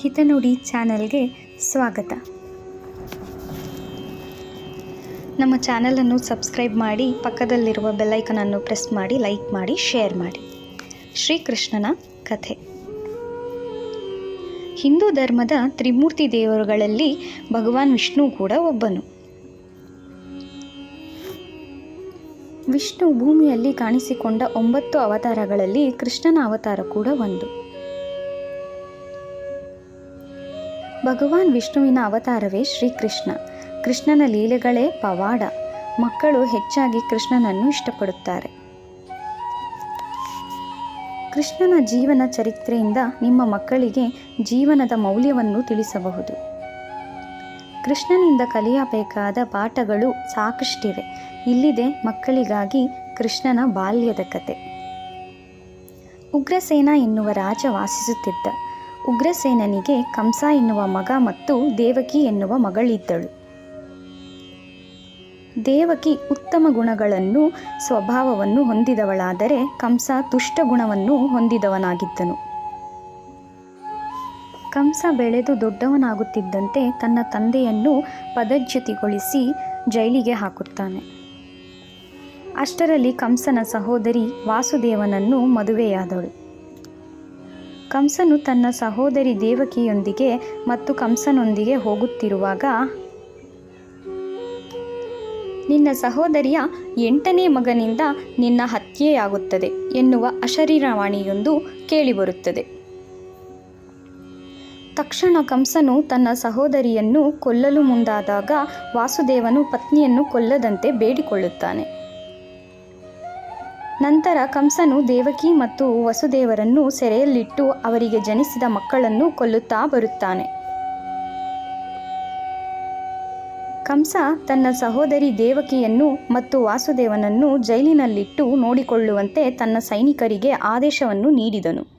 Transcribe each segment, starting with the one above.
ಹಿತನುಡಿ ಚಾನಲ್ಗೆ ಸ್ವಾಗತ. ನಮ್ಮ ಚಾನಲನ್ನು ಸಬ್ಸ್ಕ್ರೈಬ್ ಮಾಡಿ, ಪಕ್ಕದಲ್ಲಿರುವ ಬೆಲ್ಲೈಕನನ್ನು ಪ್ರೆಸ್ ಮಾಡಿ, ಲೈಕ್ ಮಾಡಿ, ಶೇರ್ ಮಾಡಿ. ಶ್ರೀಕೃಷ್ಣನ ಕಥೆ. ಹಿಂದೂ ಧರ್ಮದ ತ್ರಿಮೂರ್ತಿ ದೇವರುಗಳಲ್ಲಿ ಭಗವಾನ್ ವಿಷ್ಣು ಕೂಡ ಒಬ್ಬನು. ವಿಷ್ಣು ಭೂಮಿಯಲ್ಲಿ ಕಾಣಿಸಿಕೊಂಡ ಒಂಬತ್ತು ಅವತಾರಗಳಲ್ಲಿ ಕೃಷ್ಣನ ಅವತಾರ ಕೂಡ ಒಂದು. ಭಗವಾನ್ ವಿಷ್ಣುವಿನ ಅವತಾರವೇ ಶ್ರೀಕೃಷ್ಣ. ಕೃಷ್ಣನ ಲೀಲೆಗಳೇ ಪವಾಡ. ಮಕ್ಕಳು ಹೆಚ್ಚಾಗಿ ಕೃಷ್ಣನನ್ನು ಇಷ್ಟಪಡುತ್ತಾರೆ. ಕೃಷ್ಣನ ಜೀವನ ಚರಿತ್ರೆಯಿಂದ ನಿಮ್ಮ ಮಕ್ಕಳಿಗೆ ಜೀವನದ ಮೌಲ್ಯವನ್ನು ತಿಳಿಸಬಹುದು. ಕೃಷ್ಣನಿಂದ ಕಲಿಯಬೇಕಾದ ಪಾಠಗಳು ಸಾಕಷ್ಟಿವೆ. ಇಲ್ಲಿದೆ ಮಕ್ಕಳಿಗಾಗಿ ಕೃಷ್ಣನ ಬಾಲ್ಯದ ಕತೆ. ಉಗ್ರಸೇನ ಎನ್ನುವ ರಾಜ ವಾಸಿಸುತ್ತಿದ್ದ. ಉಗ್ರಸೇನನಿಗೆ ಕಂಸ ಎನ್ನುವ ಮಗ ಮತ್ತು ದೇವಕಿ ಎನ್ನುವ ಮಗಳಿದ್ದಳು. ದೇವಕಿ ಉತ್ತಮ ಗುಣಗಳನ್ನು, ಸ್ವಭಾವವನ್ನು ಹೊಂದಿದವಳಾದರೆ ಕಂಸ ತುಷ್ಟ ಗುಣವನ್ನು ಹೊಂದಿದವನಾಗಿದ್ದನು. ಕಂಸ ಬೆಳೆದು ದೊಡ್ಡವನಾಗುತ್ತಿದ್ದಂತೆ ತನ್ನ ತಂದೆಯನ್ನು ಪದಜ್ಯುತಿಗೊಳಿಸಿ ಜೈಲಿಗೆ ಹಾಕುತ್ತಾನೆ. ಅಷ್ಟರಲ್ಲಿ ಕಂಸನ ಸಹೋದರಿ ವಾಸುದೇವನನ್ನು ಮದುವೆಯಾದಳು. ಕಂಸನು ತನ್ನ ಸಹೋದರಿ ದೇವಕಿಯೊಂದಿಗೆ ಮತ್ತು ಕಂಸನೊಂದಿಗೆ ಹೋಗುತ್ತಿರುವಾಗ, ನಿನ್ನ ಸಹೋದರಿಯ ಎಂಟನೇ ಮಗನಿಂದ ನಿನ್ನ ಹತ್ಯೆಯಾಗುತ್ತದೆ ಎನ್ನುವ ಅಶರೀರವಾಣಿಯೊಂದು ಕೇಳಿಬರುತ್ತದೆ. ತಕ್ಷಣ ಕಂಸನು ತನ್ನ ಸಹೋದರಿಯನ್ನು ಕೊಲ್ಲಲು ಮುಂದಾದಾಗ ವಾಸುದೇವನು ಪತ್ನಿಯನ್ನು ಕೊಲ್ಲದಂತೆ ಬೇಡಿಕೊಳ್ಳುತ್ತಾನೆ. ನಂತರ ಕಂಸನು ದೇವಕಿ ಮತ್ತು ವಸುದೇವರನ್ನು ಸೆರೆಯಲ್ಲಿಟ್ಟು ಅವರಿಗೆ ಜನಿಸಿದ ಮಕ್ಕಳನ್ನು ಕೊಲ್ಲುತ್ತಾ ಬರುತ್ತಾನೆ. ಕಂಸ ತನ್ನ ಸಹೋದರಿ ದೇವಕಿಯನ್ನು ಮತ್ತು ವಾಸುದೇವನನ್ನು ಜೈಲಿನಲ್ಲಿಟ್ಟು ನೋಡಿಕೊಳ್ಳುವಂತೆ ತನ್ನ ಸೈನಿಕರಿಗೆ ಆದೇಶವನ್ನು ನೀಡಿದನು.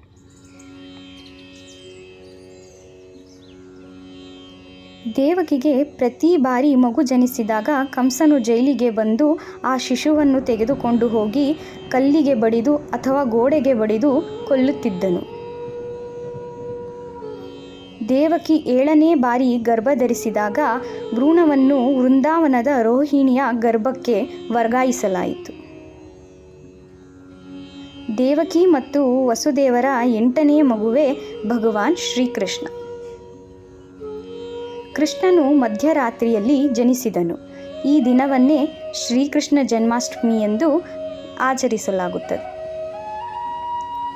ದೇವಕಿಗೆ ಪ್ರತಿ ಬಾರಿ ಮಗು ಜನಿಸಿದಾಗ ಕಂಸನು ಜೈಲಿಗೆ ಬಂದು ಆ ಶಿಶುವನ್ನು ತೆಗೆದುಕೊಂಡು ಹೋಗಿ ಕಲ್ಲಿಗೆ ಬಡಿದು ಅಥವಾ ಗೋಡೆಗೆ ಬಡಿದು ಕೊಲ್ಲುತ್ತಿದ್ದನು. ದೇವಕಿ ಏಳನೇ ಬಾರಿ ಗರ್ಭಧರಿಸಿದಾಗ ಭ್ರೂಣವನ್ನು ವೃಂದಾವನದ ರೋಹಿಣಿಯ ಗರ್ಭಕ್ಕೆ ವರ್ಗಾಯಿಸಲಾಯಿತು. ದೇವಕಿ ಮತ್ತು ವಸುದೇವರ ಎಂಟನೇ ಮಗುವೆ ಭಗವಾನ್ ಶ್ರೀಕೃಷ್ಣ. ಕೃಷ್ಣನು ಮಧ್ಯರಾತ್ರಿಯಲ್ಲಿ ಜನಿಸಿದನು. ಈ ದಿನವನ್ನೇ ಶ್ರೀಕೃಷ್ಣ ಜನ್ಮಾಷ್ಟಮಿ ಎಂದು ಆಚರಿಸಲಾಗುತ್ತದೆ.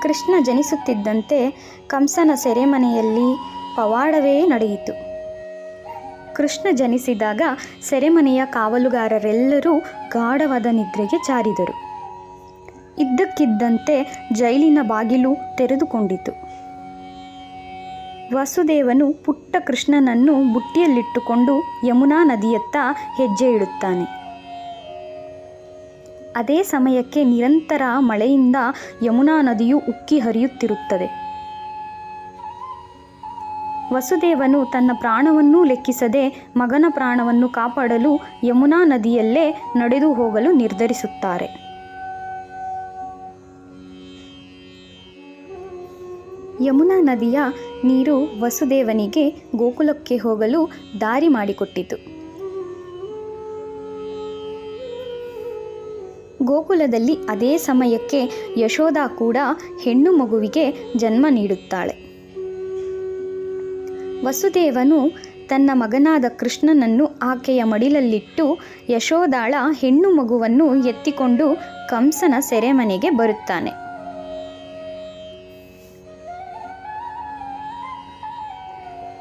ಕೃಷ್ಣ ಜನಿಸುತ್ತಿದ್ದಂತೆ ಕಂಸನ ಸೆರೆಮನೆಯಲ್ಲಿ ಪವಾಡವೇ ನಡೆಯಿತು. ಕೃಷ್ಣ ಜನಿಸಿದಾಗ ಸೆರೆಮನೆಯ ಕಾವಲುಗಾರರೆಲ್ಲರೂ ಗಾಢವಾದ ನಿದ್ರೆಗೆ ಚಾರಿದರು ಇದ್ದಕ್ಕಿದ್ದಂತೆ ಜೈಲಿನ ಬಾಗಿಲು ತೆರೆದುಕೊಂಡಿತು. ವಸುದೇವನು ಪುಟ್ಟ ಕೃಷ್ಣನನ್ನು ಬುಟ್ಟಿಯಲ್ಲಿಟ್ಟುಕೊಂಡು ಯಮುನಾ ನದಿಯತ್ತ ಹೆಜ್ಜೆ ಇಡುತ್ತಾನೆ. ಅದೇ ಸಮಯಕ್ಕೆ ನಿರಂತರ ಮಳೆಯಿಂದ ಯಮುನಾ ನದಿಯು ಉಕ್ಕಿ ಹರಿಯುತ್ತಿರುತ್ತದೆ. ವಸುದೇವನು ತನ್ನ ಪ್ರಾಣವನ್ನೂ ಲೆಕ್ಕಿಸದೆ ಮಗನ ಪ್ರಾಣವನ್ನು ಕಾಪಾಡಲು ಯಮುನಾ ನದಿಯಲ್ಲೇ ನಡೆದು ಹೋಗಲು ನಿರ್ಧರಿಸುತ್ತಾರೆ. ಯಮುನಾ ನದಿಯ ನೀರು ವಸುದೇವನಿಗೆ ಗೋಕುಲಕ್ಕೆ ಹೋಗಲು ದಾರಿ ಮಾಡಿಕೊಟ್ಟಿತು. ಗೋಕುಲದಲ್ಲಿ ಅದೇ ಸಮಯಕ್ಕೆ ಯಶೋಧ ಕೂಡ ಹೆಣ್ಣು ಮಗುವಿಗೆ ಜನ್ಮ ನೀಡುತ್ತಾಳೆ. ವಸುದೇವನು ತನ್ನ ಮಗನಾದ ಕೃಷ್ಣನನ್ನು ಆಕೆಯ ಮಡಿಲಲ್ಲಿಟ್ಟು ಯಶೋದಾಳ ಹೆಣ್ಣು ಮಗುವನ್ನು ಎತ್ತಿಕೊಂಡು ಕಂಸನ ಸೆರೆಮನೆಗೆ ಬರುತ್ತಾನೆ.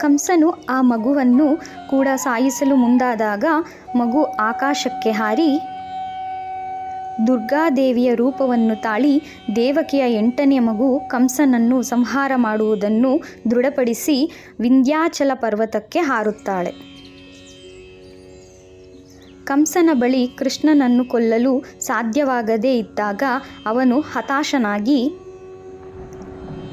ಕಂಸನು ಆ ಮಗುವನ್ನು ಕೂಡ ಸಾಯಿಸಲು ಮುಂದಾದಾಗ ಮಗು ಆಕಾಶಕ್ಕೆ ಹಾರಿ ದುರ್ಗಾದೇವಿಯ ರೂಪವನ್ನು ತಾಳಿ ದೇವಕಿಯ ಎಂಟನೇ ಮಗು ಕಂಸನನ್ನು ಸಂಹಾರ ಮಾಡುವುದನ್ನು ದೃಢಪಡಿಸಿ ವಿಂಧ್ಯಾಚಲ ಪರ್ವತಕ್ಕೆ ಹಾರುತ್ತಾಳೆ. ಕಂಸನ ಬಳಿ ಕೃಷ್ಣನನ್ನು ಕೊಲ್ಲಲು ಸಾಧ್ಯವಾಗದೇ ಇದ್ದಾಗ ಅವನು ಹತಾಶನಾಗಿ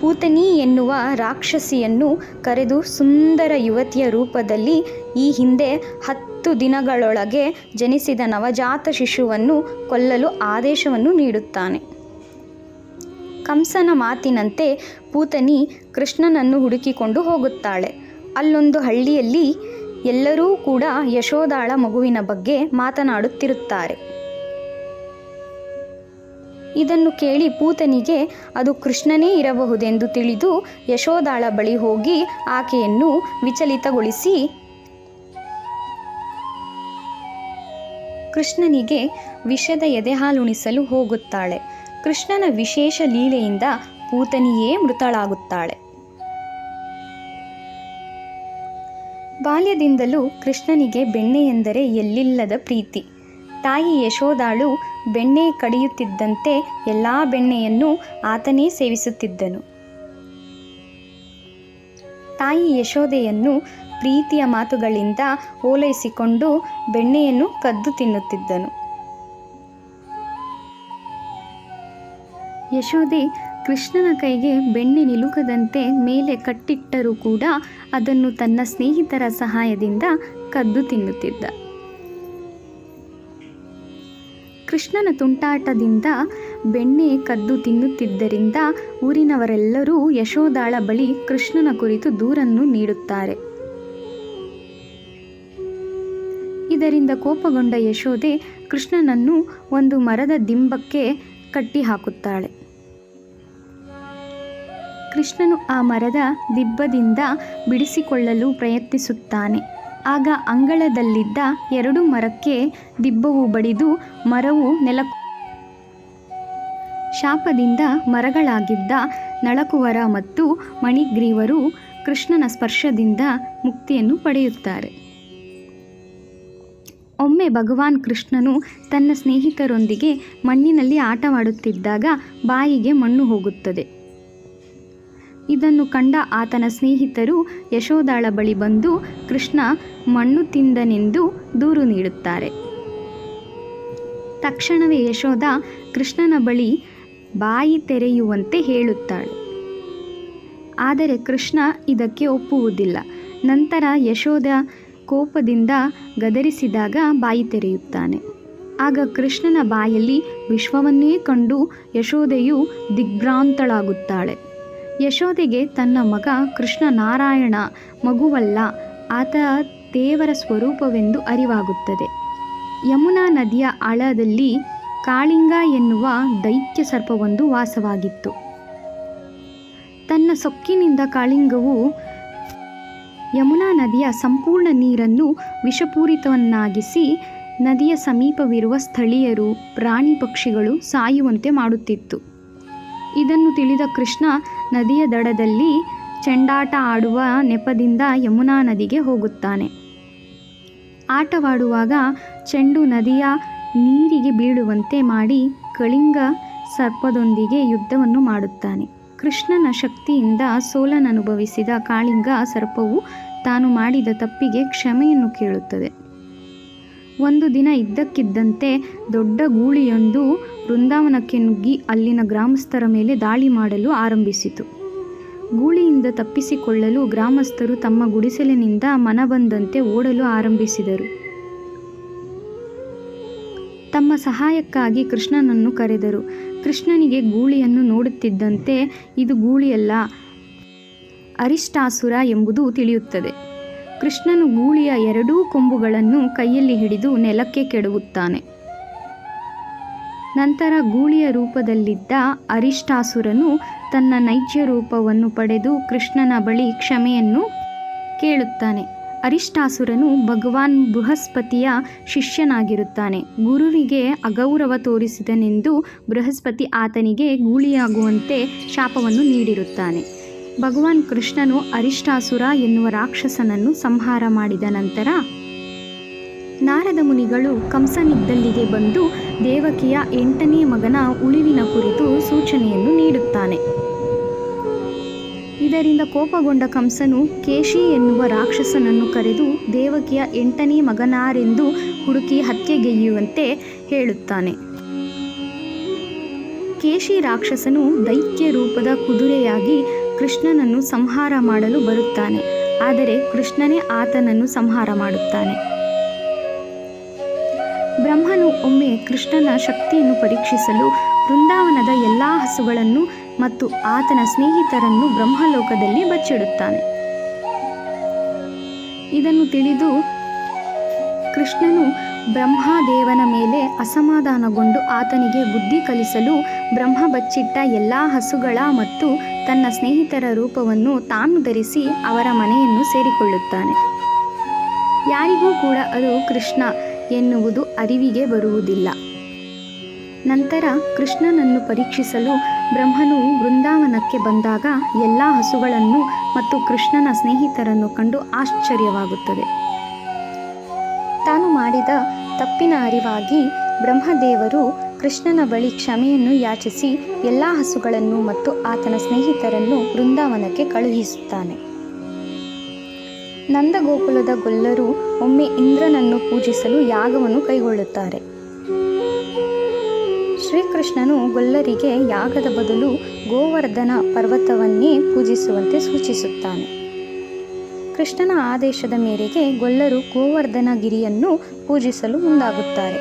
ಪೂತನಿ ಎನ್ನುವ ರಾಕ್ಷಸಿಯನ್ನು ಕರೆದು ಸುಂದರ ಯುವತಿಯ ರೂಪದಲ್ಲಿ ಈ ಹಿಂದೆ ಹತ್ತು ದಿನಗಳೊಳಗೆ ಜನಿಸಿದ ನವಜಾತ ಶಿಶುವನ್ನು ಕೊಲ್ಲಲು ಆದೇಶವನ್ನು ನೀಡುತ್ತಾನೆ. ಕಂಸನ ಮಾತಿನಂತೆ ಪೂತನಿ ಕೃಷ್ಣನನ್ನು ಹುಡುಕಿಕೊಂಡು ಹೋಗುತ್ತಾಳೆ. ಅಲ್ಲೊಂದು ಹಳ್ಳಿಯಲ್ಲಿ ಎಲ್ಲರೂ ಕೂಡ ಯಶೋದಾಳ ಮಗುವಿನ ಬಗ್ಗೆ ಮಾತನಾಡುತ್ತಿರುತ್ತಾರೆ. ಇದನ್ನು ಕೇಳಿ ಪೂತನಿಗೆ, ಅದು ಕೃಷ್ಣನೇ ಇರಬಹುದೆಂದು ತಿಳಿದು ಯಶೋದಾಳ ಬಳಿ ಹೋಗಿ ಆಕೆಯನ್ನು ವಿಚಲಿತಗೊಳಿಸಿ ಕೃಷ್ಣನಿಗೆ ವಿಷದ ಎದೆಹಾಲುಣಿಸಲು ಹೋಗುತ್ತಾಳೆ. ಕೃಷ್ಣನ ವಿಶೇಷ ಲೀಲೆಯಿಂದ ಪೂತನಿಯೇ ಮೃತಳಾಗುತ್ತಾಳೆ. ಬಾಲ್ಯದಿಂದಲೂ ಕೃಷ್ಣನಿಗೆ ಬೆಣ್ಣೆ ಎಂದರೆ ಎಲ್ಲಿಲ್ಲದ ಪ್ರೀತಿ. ತಾಯಿ ಯಶೋದಾಳು ಬೆಣ್ಣೆ ಕಡಿಯುತ್ತಿದ್ದಂತೆ ಎಲ್ಲ ಬೆಣ್ಣೆಯನ್ನು ಆತನೇ ಸೇವಿಸುತ್ತಿದ್ದನು. ತಾಯಿ ಯಶೋದೆಯನ್ನು ಪ್ರೀತಿಯ ಮಾತುಗಳಿಂದ ಓಲೈಸಿಕೊಂಡು ಬೆಣ್ಣೆಯನ್ನು ಕದ್ದು ತಿನ್ನುತ್ತಿದ್ದನು. ಯಶೋದೆ ಕೃಷ್ಣನ ಕೈಗೆ ಬೆಣ್ಣೆ ನಿಲುಕದಂತೆ ಮೇಲೆ ಕಟ್ಟಿಟ್ಟರೂ ಕೂಡ ಅದನ್ನು ತನ್ನ ಸ್ನೇಹಿತರ ಸಹಾಯದಿಂದ ಕದ್ದು ತಿನ್ನುತ್ತಿದ್ದ. ಕೃಷ್ಣನ ತುಂಟಾಟದಿಂದ ಬೆಣ್ಣೆ ಕದ್ದು ತಿನ್ನುತ್ತಿದ್ದರಿಂದ ಊರಿನವರೆಲ್ಲರೂ ಯಶೋದಾಳ ಬಳಿ ಕೃಷ್ಣನ ಕುರಿತು ದೂರನ್ನು ನೀಡುತ್ತಾರೆ. ಇದರಿಂದ ಕೋಪಗೊಂಡ ಯಶೋದೆ ಕೃಷ್ಣನನ್ನು ಒಂದು ಮರದ ದಿಂಬಕ್ಕೆ ಕಟ್ಟಿ ಹಾಕುತ್ತಾಳೆ ಕೃಷ್ಣನು ಆ ಮರದ ದಿಬ್ಬದಿಂದ ಬಿಡಿಸಿಕೊಳ್ಳಲು ಪ್ರಯತ್ನಿಸುತ್ತಾನೆ. ಆಗ ಅಂಗಳದಲ್ಲಿದ್ದ ಎರಡು ಮರಕ್ಕೆ ದಿಬ್ಬವು ಬಡಿದು ಮರವು ನೆಲ ಶಾಪದಿಂದ ಮರಗಳಾಗಿದ್ದ ನಳಕುವರ ಮತ್ತು ಮಣಿಗ್ರೀವರು ಕೃಷ್ಣನ ಸ್ಪರ್ಶದಿಂದ ಮುಕ್ತಿಯನ್ನು ಪಡೆಯುತ್ತಾರೆ. ಒಮ್ಮೆ ಭಗವಾನ್ ಕೃಷ್ಣನು ತನ್ನ ಸ್ನೇಹಿತರೊಂದಿಗೆ ಮಣ್ಣಿನಲ್ಲಿ ಆಟವಾಡುತ್ತಿದ್ದಾಗ ಬಾಯಿಗೆ ಮಣ್ಣು ಹೋಗುತ್ತದೆ. ಇದನ್ನು ಕಂಡ ಆತನ ಸ್ನೇಹಿತರು ಯಶೋದಾಳ ಬಳಿ ಬಂದು, ಕೃಷ್ಣ ಮಣ್ಣು ತಿಂದನೆಂದು ದೂರು ನೀಡುತ್ತಾರೆ. ತಕ್ಷಣವೇ ಯಶೋದ ಕೃಷ್ಣನ ಬಳಿ ಬಾಯಿ ತೆರೆಯುವಂತೆ ಹೇಳುತ್ತಾಳೆ. ಆದರೆ ಕೃಷ್ಣ ಇದಕ್ಕೆ ಒಪ್ಪುವುದಿಲ್ಲ. ನಂತರ ಯಶೋದ ಕೋಪದಿಂದ ಗದರಿಸಿದಾಗ ಬಾಯಿ ತೆರೆಯುತ್ತಾನೆ. ಆಗ ಕೃಷ್ಣನ ಬಾಯಲ್ಲಿ ವಿಶ್ವವನ್ನೇ ಕಂಡು ಯಶೋದೆಯು ದಿಗ್ಭ್ರಾಂತಳಾಗುತ್ತಾಳೆ. ಯಶೋದೆಗೆ ತನ್ನ ಮಗ ಕೃಷ್ಣ ನಾರಾಯಣ ಮಗುವಲ್ಲ, ಆತ ದೇವರ ಸ್ವರೂಪವೆಂದು ಅರಿವಾಗುತ್ತದೆ. ಯಮುನಾ ನದಿಯ ಆಳದಲ್ಲಿ ಕಾಳಿಂಗ ಎನ್ನುವ ದೈತ್ಯ ಸರ್ಪವೊಂದು ವಾಸವಾಗಿತ್ತು. ತನ್ನ ಸೊಕ್ಕಿನಿಂದ ಕಾಳಿಂಗವು ಯಮುನಾ ನದಿಯ ಸಂಪೂರ್ಣ ನೀರನ್ನು ವಿಷಪೂರಿತವನ್ನಾಗಿಸಿ ನದಿಯ ಸಮೀಪವಿರುವ ಸ್ಥಳೀಯರು, ಪ್ರಾಣಿ ಪಕ್ಷಿಗಳು ಸಾಯುವಂತೆ ಮಾಡುತ್ತಿತ್ತು. ಇದನ್ನು ತಿಳಿದ ಕೃಷ್ಣ ನದಿಯ ದಡದಲ್ಲಿ ಚೆಂಡಾಟ ಆಡುವ ನೆಪದಿಂದ ಯಮುನಾ ನದಿಗೆ ಹೋಗುತ್ತಾನೆ. ಆಟವಾಡುವಾಗ ಚೆಂಡು ನದಿಯ ನೀರಿಗೆ ಬೀಳುವಂತೆ ಮಾಡಿ ಕಳಿಂಗ ಸರ್ಪದೊಂದಿಗೆ ಯುದ್ಧವನ್ನು ಮಾಡುತ್ತಾನೆ. ಕೃಷ್ಣನ ಶಕ್ತಿಯಿಂದ ಸೋಲನನುಭವಿಸಿದ ಕಾಳಿಂಗ ಸರ್ಪವು ತಾನು ಮಾಡಿದ ತಪ್ಪಿಗೆ ಕ್ಷಮೆಯನ್ನು ಕೇಳುತ್ತದೆ. ಒಂದು ದಿನ ಇದ್ದಕ್ಕಿದ್ದಂತೆ ದೊಡ್ಡ ಗೂಳಿಯೊಂದು ವೃಂದಾವನಕ್ಕೆ ನುಗ್ಗಿ ಅಲ್ಲಿನ ಗ್ರಾಮಸ್ಥರ ಮೇಲೆ ದಾಳಿ ಮಾಡಲು ಆರಂಭಿಸಿತು. ಗೂಳಿಯಿಂದ ತಪ್ಪಿಸಿಕೊಳ್ಳಲು ಗ್ರಾಮಸ್ಥರು ತಮ್ಮ ಗುಡಿಸಲಿನಿಂದ ಮನಬಂದಂತೆ ಓಡಲು ಆರಂಭಿಸಿದರು. ತಮ್ಮ ಸಹಾಯಕ್ಕಾಗಿ ಕೃಷ್ಣನನ್ನು ಕರೆದರು. ಕೃಷ್ಣನಿಗೆ ಗೂಳಿಯನ್ನು ನೋಡುತ್ತಿದ್ದಂತೆ, ಇದು ಗೂಳಿಯಲ್ಲ, ಅರಿಷ್ಟಾಸುರ ಎಂಬುದು ತಿಳಿಯುತ್ತದೆ. ಕೃಷ್ಣನು ಗೂಳಿಯ ಎರಡೂ ಕೊಂಬುಗಳನ್ನು ಕೈಯಲ್ಲಿ ಹಿಡಿದು ನೆಲಕ್ಕೆ ಕೆಡವುತ್ತಾನೆ. ನಂತರ ಗೂಳಿಯ ರೂಪದಲ್ಲಿದ್ದ ಅರಿಷ್ಟಾಸುರನು ತನ್ನ ನೈಜ ರೂಪವನ್ನು ಪಡೆದು ಕೃಷ್ಣನ ಬಳಿ ಕ್ಷಮೆಯನ್ನು ಕೇಳುತ್ತಾನೆ. ಅರಿಷ್ಟಾಸುರನು ಭಗವಾನ್ ಬೃಹಸ್ಪತಿಯ ಶಿಷ್ಯನಾಗಿರುತ್ತಾನೆ. ಗುರುವಿಗೆ ಅಗೌರವ ತೋರಿಸಿದನೆಂದು ಬೃಹಸ್ಪತಿ ಆತನಿಗೆ ಗೂಳಿಯಾಗುವಂತೆ ಶಾಪವನ್ನು ನೀಡಿರುತ್ತಾನೆ. ಭಗವಾನ್ ಕೃಷ್ಣನು ಅರಿಷ್ಟಾಸುರ ಎನ್ನುವ ರಾಕ್ಷಸನನ್ನು ಸಂಹಾರ ಮಾಡಿದ ನಂತರ ನಾರದ ಮುನಿಗಳು ಕಂಸನಿದ್ದಲ್ಲಿಗೆ ಬಂದು ದೇವಕಿಯ ಎಂಟನೇ ಮಗನ ಉಳಿವಿನ ಕುರಿತು ಸೂಚನೆಯನ್ನು ನೀಡುತ್ತಾನೆ. ಇದರಿಂದ ಕೋಪಗೊಂಡ ಕಂಸನು ಕೇಶಿ ಎನ್ನುವ ರಾಕ್ಷಸನನ್ನು ಕರೆದು ದೇವಕಿಯ ಎಂಟನೇ ಮಗನಾರೆಂದು ಹುಡುಕಿ ಹತ್ಯೆಗೆಯುವಂತೆ ಹೇಳುತ್ತಾನೆ. ಕೇಶಿ ರಾಕ್ಷಸನು ದೈತ್ಯ ರೂಪದ ಕುದುರೆಯಾಗಿ ಕೃಷ್ಣನನ್ನು ಸಂಹಾರ ಮಾಡಲು ಬರುತ್ತಾನೆ. ಆದರೆ ಕೃಷ್ಣನೇ ಆತನನ್ನು ಸಂಹಾರ ಮಾಡುತ್ತಾನೆ. ಬ್ರಹ್ಮನು ಒಮ್ಮೆ ಕೃಷ್ಣನ ಶಕ್ತಿಯನ್ನು ಪರೀಕ್ಷಿಸಲು ಬೃಂದಾವನದ ಎಲ್ಲ ಹಸುಗಳನ್ನು ಮತ್ತು ಆತನ ಸ್ನೇಹಿತರನ್ನು ಬ್ರಹ್ಮಲೋಕದಲ್ಲಿ ಬಚ್ಚಿಡುತ್ತಾನೆ. ಇದನ್ನು ತಿಳಿದು ಕೃಷ್ಣನು ಬ್ರಹ್ಮದೇವನ ಮೇಲೆ ಅಸಮಾಧಾನಗೊಂಡು ಆತನಿಗೆ ಬುದ್ಧಿ ಕಲಿಸಲು ಬ್ರಹ್ಮ ಬಚ್ಚಿಟ್ಟ ಎಲ್ಲ ಹಸುಗಳ ಮತ್ತು ತನ್ನ ಸ್ನೇಹಿತರ ರೂಪವನ್ನು ತಾನು ಧರಿಸಿ ಅವರ ಮನೆಯನ್ನು ಸೇರಿಕೊಳ್ಳುತ್ತಾನೆ. ಯಾರಿಗೂ ಕೂಡ ಅದು ಕೃಷ್ಣ ಎನ್ನುವುದು ಅರಿವಿಗೆ ಬರುವುದಿಲ್ಲ. ನಂತರ ಕೃಷ್ಣನನ್ನು ಪರೀಕ್ಷಿಸಲು ಬ್ರಹ್ಮನು ವೃಂದಾವನಕ್ಕೆ ಬಂದಾಗ ಎಲ್ಲ ಹಸುಗಳನ್ನು ಮತ್ತು ಕೃಷ್ಣನ ಸ್ನೇಹಿತರನ್ನು ಕಂಡು ಆಶ್ಚರ್ಯವಾಗುತ್ತದೆ. ಮಾಡಿದ ತಪ್ಪಿನ ಅರಿವಾಗಿ ಬ್ರಹ್ಮದೇವರು ಕೃಷ್ಣನ ಬಳಿ ಕ್ಷಮೆಯನ್ನು ಯಾಚಿಸಿ ಎಲ್ಲ ಹಸುಗಳನ್ನು ಮತ್ತು ಆತನ ಸ್ನೇಹಿತರನ್ನು ಬೃಂದಾವನಕ್ಕೆ ಕಳುಹಿಸುತ್ತಾನೆ. ನಂದಗೋಕುಲದ ಗೊಲ್ಲರು ಒಮ್ಮೆ ಇಂದ್ರನನ್ನು ಪೂಜಿಸಲು ಯಾಗವನ್ನು ಕೈಗೊಳ್ಳುತ್ತಾರೆ. ಶ್ರೀಕೃಷ್ಣನು ಗೊಲ್ಲರಿಗೆ ಯಾಗದ ಬದಲು ಗೋವರ್ಧನ ಪರ್ವತವನ್ನೇ ಪೂಜಿಸುವಂತೆ ಸೂಚಿಸುತ್ತಾನೆ. ಕೃಷ್ಣನ ಆದೇಶದ ಮೇರೆಗೆ ಗೊಲ್ಲರು ಗೋವರ್ಧನ ಗಿರಿಯನ್ನು ಪೂಜಿಸಲು ಮುಂದಾಗುತ್ತಾರೆ.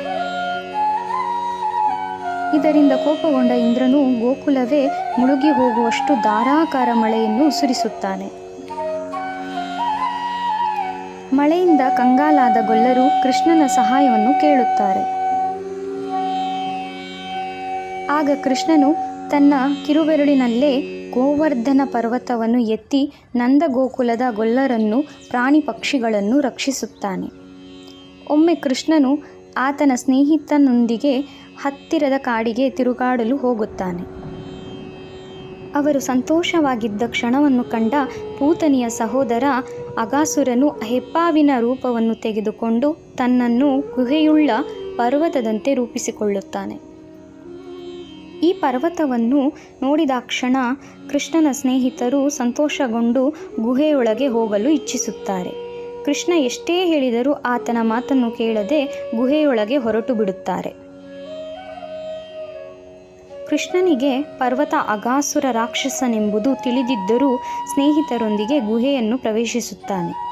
ಇದರಿಂದ ಕೋಪಗೊಂಡ ಇಂದ್ರನು ಗೋಕುಲವೇ ಮುಳುಗಿ ಹೋಗುವಷ್ಟು ಧಾರಾಕಾರ ಮಳೆಯನ್ನು ಸುರಿಸುತ್ತಾನೆ. ಮಳೆಯಿಂದ ಕಂಗಾಲಾದ ಗೊಲ್ಲರು ಕೃಷ್ಣನ ಸಹಾಯವನ್ನು ಕೇಳುತ್ತಾರೆ. ಆಗ ಕೃಷ್ಣನು ತನ್ನ ಕಿರುಬೆರಳಿನಲ್ಲೇ ಗೋವರ್ಧನ ಪರ್ವತವನ್ನು ಎತ್ತಿ ನಂದಗೋಕುಲದ ಗೊಲ್ಲರನ್ನು ಪ್ರಾಣಿ ಪಕ್ಷಿಗಳನ್ನು ರಕ್ಷಿಸುತ್ತಾನೆ. ಒಮ್ಮೆ ಕೃಷ್ಣನು ಆತನ ಸ್ನೇಹಿತನೊಂದಿಗೆ ಹತ್ತಿರದ ಕಾಡಿಗೆ ತಿರುಗಾಡಲು ಹೋಗುತ್ತಾನೆ. ಅವರು ಸಂತೋಷವಾಗಿದ್ದ ಕ್ಷಣವನ್ನು ಕಂಡ ಪೂತನಿಯ ಸಹೋದರ ಅಗಾಸುರನು ಹೆಪ್ಪಾವಿನ ರೂಪವನ್ನು ತೆಗೆದುಕೊಂಡು ತನ್ನನ್ನು ಗುಹೆಯುಳ್ಳ ಪರ್ವತದಂತೆ ರೂಪಿಸಿಕೊಳ್ಳುತ್ತಾನೆ. ಈ ಪರ್ವತವನ್ನು ನೋಡಿದಾಕ್ಷಣ ಕೃಷ್ಣನ ಸ್ನೇಹಿತರು ಸಂತೋಷಗೊಂಡು ಗುಹೆಯೊಳಗೆ ಹೋಗಲು ಇಚ್ಛಿಸುತ್ತಾರೆ. ಕೃಷ್ಣ ಎಷ್ಟೇ ಹೇಳಿದರೂ ಆತನ ಮಾತನ್ನು ಕೇಳದೆ ಗುಹೆಯೊಳಗೆ ಹೊರಟು ಬಿಡುತ್ತಾರೆ. ಕೃಷ್ಣನಿಗೆ ಪರ್ವತ ಅಗಾಸುರ ರಾಕ್ಷಸನೆಂಬುದು ತಿಳಿದಿದ್ದರೂ ಸ್ನೇಹಿತರೊಂದಿಗೆ ಗುಹೆಯನ್ನು ಪ್ರವೇಶಿಸುತ್ತಾನೆ.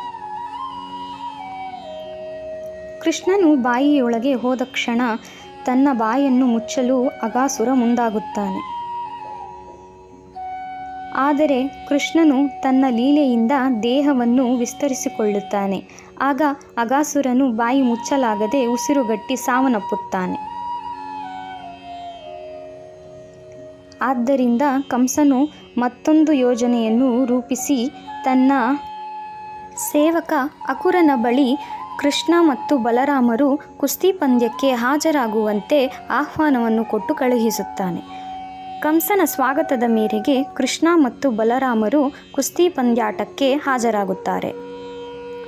ಕೃಷ್ಣನು ಬಾಯಿಯೊಳಗೆ ಹೋದ ಕ್ಷಣ ತನ್ನ ಬಾಯನ್ನು ಮುಚ್ಚಲು ಅಗಾಸುರ ಮುಂದಾಗುತ್ತಾನೆ. ಆದರೆ ಕೃಷ್ಣನು ತನ್ನ ಲೀಲೆಯಿಂದ ದೇಹವನ್ನು ವಿಸ್ತರಿಸಿಕೊಳ್ಳುತ್ತಾನೆ. ಆಗ ಅಗಾಸುರನು ಬಾಯಿ ಮುಚ್ಚಲಾಗದೆ ಉಸಿರುಗಟ್ಟಿ ಸಾವನ್ನಪ್ಪುತ್ತಾನೆ. ಆದ್ದರಿಂದ ಕಂಸನು ಮತ್ತೊಂದು ಯೋಜನೆಯನ್ನು ರೂಪಿಸಿ ತನ್ನ ಸೇವಕ ಅಕುರನ ಬಳಿ ಕೃಷ್ಣ ಮತ್ತು ಬಲರಾಮರು ಕುಸ್ತಿ ಪಂದ್ಯಕ್ಕೆ ಹಾಜರಾಗುವಂತೆ ಆಹ್ವಾನವನ್ನು ಕೊಟ್ಟು ಕಳುಹಿಸುತ್ತಾನೆ. ಕಂಸನ ಸ್ವಾಗತದ ಮೇರೆಗೆ ಕೃಷ್ಣ ಮತ್ತು ಬಲರಾಮರು ಕುಸ್ತಿ ಪಂದ್ಯಾಟಕ್ಕೆ ಹಾಜರಾಗುತ್ತಾರೆ.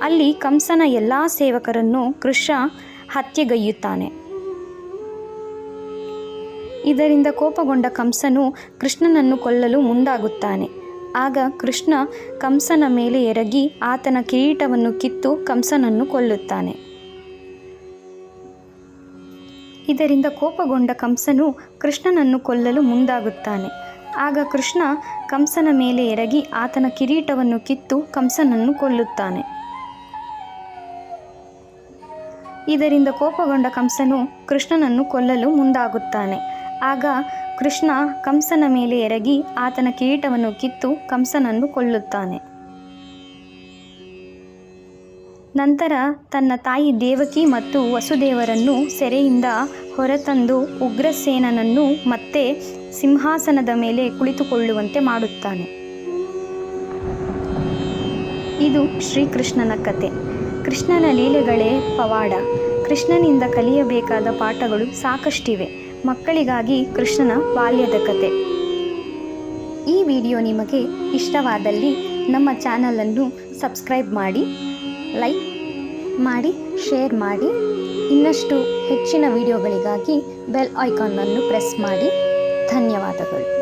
ಅಲ್ಲಿ ಕಂಸನ ಎಲ್ಲ ಸೇವಕರನ್ನು ಕೃಷ್ಣ ಹತ್ಯೆಗೈಯುತ್ತಾನೆ. ಇದರಿಂದ ಕೋಪಗೊಂಡ ಕಂಸನು ಕೃಷ್ಣನನ್ನು ಕೊಲ್ಲಲು ಮುಂದಾಗುತ್ತಾನೆ. ಆಗ ಕೃಷ್ಣ ಕಂಸನ ಮೇಲೆ ಎರಗಿ ಆತನ ಕಿರೀಟವನ್ನು ಕಿತ್ತು ಕಂಸನನ್ನು ಕೊಲ್ಲುತ್ತಾನೆ. ಇದರಿಂದ ಕೋಪಗೊಂಡ ಕಂಸನು ಕೃಷ್ಣನನ್ನು ಕೊಲ್ಲಲು ಮುಂದಾಗುತ್ತಾನೆ. ಆಗ ಕೃಷ್ಣ ಕಂಸನ ಮೇಲೆ ಎರಗಿ ಆತನ ಕಿರೀಟವನ್ನು ಕಿತ್ತು ಕಂಸನನ್ನು ಕೊಲ್ಲುತ್ತಾನೆ. ಇದರಿಂದ ಕೋಪಗೊಂಡ ಕಂಸನು ಕೃಷ್ಣನನ್ನು ಕೊಲ್ಲಲು ಮುಂದಾಗುತ್ತಾನೆ. ಆಗ ಕೃಷ್ಣ ಕಂಸನ ಮೇಲೆ ಎರಗಿ ಆತನ ಕಿರೀಟವನ್ನು ಕಿತ್ತು ಕಂಸನನ್ನು ಕೊಲ್ಲುತ್ತಾನೆ. ನಂತರ ತನ್ನ ತಾಯಿ ದೇವಕಿ ಮತ್ತು ವಸುದೇವರನ್ನು ಸೆರೆಯಿಂದ ಹೊರತಂದು ಉಗ್ರಸೇನನನ್ನು ಮತ್ತೆ ಸಿಂಹಾಸನದ ಮೇಲೆ ಕುಳಿತುಕೊಳ್ಳುವಂತೆ ಮಾಡುತ್ತಾನೆ. ಇದು ಶ್ರೀಕೃಷ್ಣನ ಕತೆ. ಕೃಷ್ಣನ ಲೀಲೆಗಳೇ ಪವಾಡ. ಕೃಷ್ಣನಿಂದ ಕಲಿಯಬೇಕಾದ ಪಾಠಗಳು ಸಾಕಷ್ಟಿವೆ. ಮಕ್ಕಳಿಗಾಗಿ ಕೃಷ್ಣನ ಬಾಲ್ಯದ ಕತೆ. ಈ ವಿಡಿಯೋ ನಿಮಗೆ ಇಷ್ಟವಾದಲ್ಲಿ ನಮ್ಮ ಚಾನಲನ್ನು ಸಬ್ಸ್ಕ್ರೈಬ್ ಮಾಡಿ, ಲೈಕ್ ಮಾಡಿ, ಶೇರ್ ಮಾಡಿ. ಇನ್ನಷ್ಟು ಹೆಚ್ಚಿನ ವಿಡಿಯೋಗಳಿಗಾಗಿ ಬೆಲ್ ಐಕಾನನ್ನು ಪ್ರೆಸ್ ಮಾಡಿ. ಧನ್ಯವಾದಗಳು.